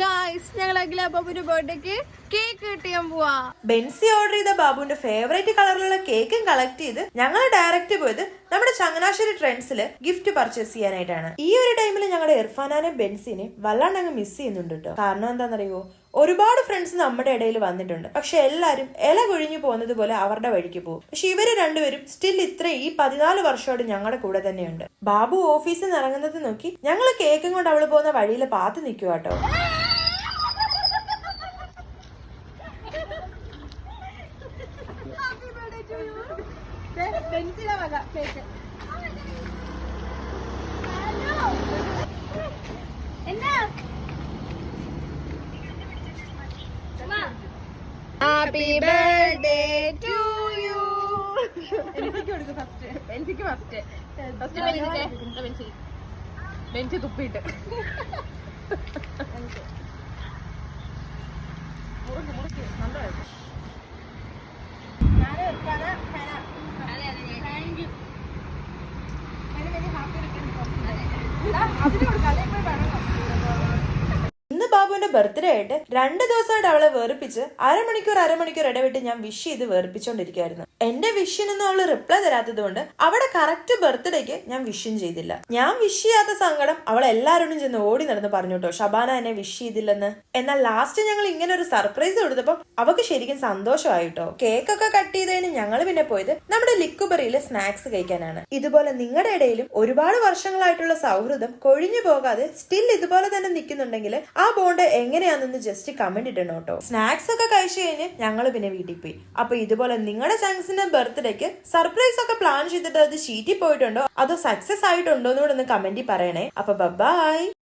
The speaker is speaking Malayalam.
ഗായ്സ് ഞങ്ങൾ അഖില ബാബുന്റെ ബർത്ത്ഡേക്ക് കേക്ക് കിട്ടിയാൻ പോവാ. ബെൻസി ഓർഡർ ചെയ്ത ബാബുവിന്റെ ഫേവറേറ്റ് കളറിലുള്ള കേക്കും കളക്ട് ചെയ്ത് ഞങ്ങൾ ഡയറക്റ്റ് പോയത് നമ്മുടെ ചങ്ങനാശ്ശേരി ട്രെൻഡ്സിൽ ഗിഫ്റ്റ് പർച്ചേസ് ചെയ്യാനായിട്ടാണ്. ഈ ഒരു ടൈമിൽ ഞങ്ങളുടെ ഇർഫാനാനെ ബെൻസിനെ വല്ലാണ്ട് അങ്ങ് മിസ് ചെയ്യുന്നുണ്ട് കേട്ടോ കാരണം എന്താണെന്നറിയോ ഒരുപാട് ഫ്രണ്ട്സ് നമ്മുടെ ഇടയിൽ വന്നിട്ടുണ്ട്. പക്ഷെ എല്ലാരും ഇല കൊഴിഞ്ഞു പോകുന്നത് പോലെ അവരുടെ വഴിക്ക് പോകും. പക്ഷെ ഇവർ രണ്ടുപേരും സ്റ്റിൽ ഇത്ര ഈ പതിനാല് വർഷമായിട്ട് ഞങ്ങളുടെ കൂടെ തന്നെയുണ്ട്. ബാബു ഓഫീസിൽ നിന്ന് ഇറങ്ങുന്നത് നോക്കി ഞങ്ങൾ കേക്കും കൊണ്ട് അവൾ പോകുന്ന വഴിയിൽ പാത്ത് നിൽക്കുക കേട്ടോ ഹാപ്പി ബർത്ത്ഡേ ടു യു ബെഞ്ചിക്ക് ഫസ്റ്റ് ഫസ്റ്റ് ബെഞ്ച് ബെഞ്ച് തുപ്പിയിട്ട് ഇന്ന് ബാബുവിന്റെ ബർത്ത്ഡേ ആയിട്ട് രണ്ട് ദിവസമായിട്ട് അവളെ വേർപ്പിച്ച് അരമണിക്കൂർ അരമണിക്കൂർ ഇടവിട്ട് ഞാൻ വിഷ് ചെയ്ത് വേർപ്പിച്ചോണ്ടിരിക്കുന്നു എന്റെ വിഷിനൊന്നും അവൾ റിപ്ലൈ തരാത്തത് കൊണ്ട് അവിടെ കറക്റ്റ് ബർത്ത്ഡേക്ക് ഞാൻ വിഷും ചെയ്തില്ല. ഞാൻ വിഷ് ചെയ്യാത്ത സങ്കടം അവൾ എല്ലാവരോടും ചെന്ന് ഓടി നടന്ന് പറഞ്ഞു കേട്ടോ ഷബാന എന്നെ വിഷ് ചെയ്തില്ലെന്ന്. എന്നാൽ ലാസ്റ്റ് ഞങ്ങൾ ഇങ്ങനെ ഒരു സർപ്രൈസ് കൊടുത്തപ്പോൾ അവക്ക് ശരിക്കും സന്തോഷമായിട്ടോ കേക്കൊക്കെ കട്ട് ചെയ്തതിന് ഞങ്ങൾ പിന്നെ പോയത് നമ്മുടെ ലിക്കുബറിയിലെ സ്നാക്സ് കഴിക്കാനാണ്. ഇതുപോലെ നിങ്ങളുടെ ഇടയിലും ഒരുപാട് വർഷങ്ങളായിട്ടുള്ള സൗഹൃദം കൊഴിഞ്ഞു പോകാതെ സ്റ്റിൽ ഇതുപോലെ തന്നെ നിൽക്കുന്നുണ്ടെങ്കിൽ ആ ബോണ്ട് എങ്ങനെയാണെന്ന് ജസ്റ്റ് കമന്റ് ഇടണം കേട്ടോ. സ്നാക്സ് ഒക്കെ കഴിച്ചു കഴിഞ്ഞ് ഞങ്ങൾ പിന്നെ വീട്ടിൽ പോയി. അപ്പൊ ഇതുപോലെ നിങ്ങളുടെ ചാൻസിന്റെ ബർത്ത്ഡേക്ക് സർപ്രൈസ് ഒക്കെ പ്ലാൻ ചെയ്തിട്ട് അത് ഷീറ്റിൽ പോയിട്ടുണ്ടോ? അതോ സക്സസ് ആയിട്ടുണ്ടോ എന്ന് കൂടെ ഒന്ന് കമന്റിൽ പറയണേ. അപ്പൊ ബൈ